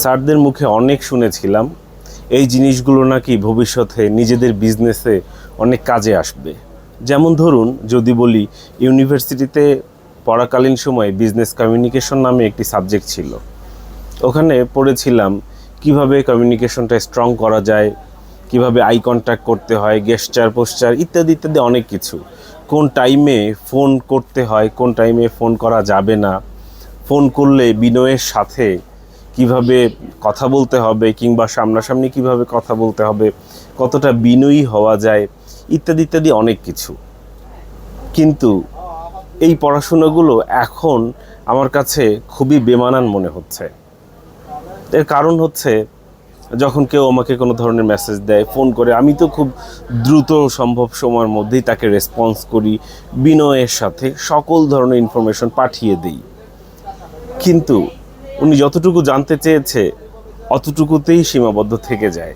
স্যারদের মুখে অনেক শুনেছিলাম, এই জিনিসগুলো নাকি ভবিষ্যতে নিজেদের বিজনেসে অনেক কাজে আসবে। যেমন ধরুন, যদি বলি ইউনিভার্সিটিতে পড়াকালীন সময় বিজনেস কমিউনিকেশন নামে একটি সাবজেক্ট ছিল। ওখানে পড়েছিলাম, কীভাবে কমিউনিকেশনটা স্ট্রং করা যায়, কীভাবে আই কন্ট্যাক্ট করতে হয় গেস্টার পোস্টার ইত্যাদি ইত্যাদি অনেক কিছু। কোন টাইমে ফোন করতে হয়, কোন টাইমে ফোন করা যাবে না। ফোন করলে বিনয়ের সাথে কীভাবে কথা বলতে হবে কিংবা সামনাসামনি কীভাবে কথা বলতে হবে, কতটা বিনয়ী হওয়া যায়, ইত্যাদি ইত্যাদি অনেক কিছু। কিন্তু এই পড়াশোনাগুলো এখন আমার কাছে খুবই বেমানান মনে হচ্ছে। এর কারণ হচ্ছে যখন কেউ আমাকে কোনো ধরনের মেসেজ দেয় ফোন করে, আমি তো খুব দ্রুত সম্ভব সময়ের মধ্যেই তাকে রেসপন্স করি, বিনয়ের সাথে সকল ধরনের ইনফরমেশন পাঠিয়ে দিই। কিন্তু উনি যতটুকু জানতে চেয়েছে, অতটুকুতেই সীমাবদ্ধ থেকে যায়।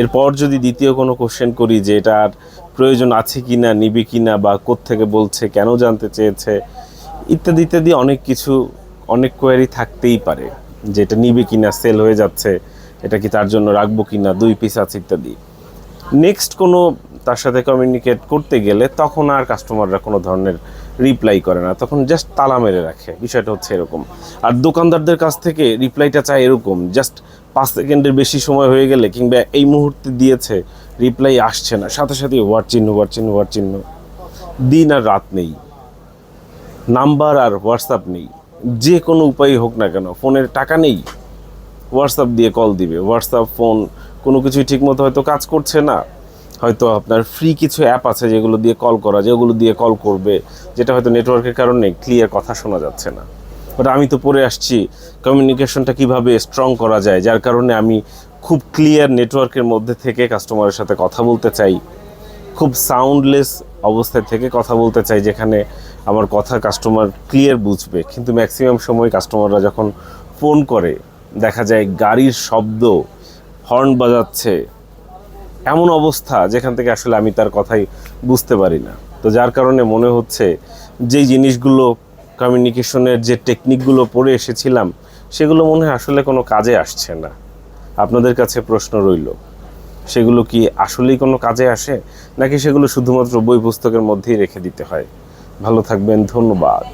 এরপর যদি দ্বিতীয় কোনো কোশ্চেন করি যে এটার প্রয়োজন আছে কি না নিবে কি না বা থেকে বলছে, কেন জানতে চেয়েছে, ইত্যাদি ইত্যাদি অনেক কিছু, অনেক কোয়ারি থাকতেই পারে যে এটা নিবে কি না সেল হয়ে যাচ্ছে, এটা কি তার জন্য রাখব কি না দুই পিস আছে, ইত্যাদি। নেক্সট কোনো তার সাথে কমিউনিকেট করতে গেলে তখন আর কাস্টমাররা কোনো ধরনের রিপ্লাই করে না। তখন জাস্ট তালা মেরে রাখে। বিষয়টা হচ্ছে এরকম। আর দোকানদারদের কাছ থেকে রিপ্লাইটা চায় এরকম। জাস্ট পাঁচ সেকেন্ডের বেশি সময় হয়ে গেলে কিংবা এই মুহূর্তে দিয়েছে রিপ্লাই আসছে না। সাথে সাথে ওয়ার্ড চিহ্ন ওয়ার্ড চিহ্ন ওয়ার্ড চিহ্ন। দিন আর রাত নেই। নাম্বার আর হোয়াটসঅ্যাপ নেই। যে কোনো উপায় হোক না কেন, ফোনের টাকা নেই। হোয়াটসঅ্যাপ দিয়ে কল দিবে। হোয়াটসঅ্যাপ ফোন কোনো কিছুই ঠিকমতো হয়তো কাজ করছে না। হয়তো আপনার ফ্রি কিছু অ্যাপ আছে যেগুলো দিয়ে কল করা, যেগুলো দিয়ে কল করবে, যেটা হয়তো নেটওয়ার্কের কারণে ক্লিয়ার কথা শোনা যাচ্ছে না। বাট আমি তো পড়ে আসছি কমিউনিকেশনটা কীভাবে স্ট্রং করা যায়? যার কারণে আমি খুব ক্লিয়ার নেটওয়ার্কের মধ্যে থেকে কাস্টমারের সাথে কথা বলতে চাই। খুব সাউন্ডলেস অবস্থায় থেকে কথা বলতে চাই, যেখানে আমার কথা কাস্টমার ক্লিয়ার বুঝবে। কিন্তু ম্যাক্সিমাম সময় কাস্টমাররা যখন ফোন করে, দেখা যায় গাড়ির শব্দ হর্ন বাজাচ্ছে এমন অবস্থা যেখান থেকে আসলে আমি তার কথাই বুঝতে পারি না। তো যার কারণে মনে হচ্ছে যেই জিনিসগুলো কমিউনিকেশনের যে টেকনিকগুলো পড়ে এসেছিলাম, সেগুলো মনে হয় আসলে কোনো কাজে আসছে না। আপনাদের কাছে প্রশ্ন রইল, সেগুলো কি আসলেই কোনো কাজে আসে? নাকি সেগুলো শুধুমাত্র বই পুস্তকের মধ্যেই রেখে দিতে হয়? ভালো থাকবেন, ধন্যবাদ।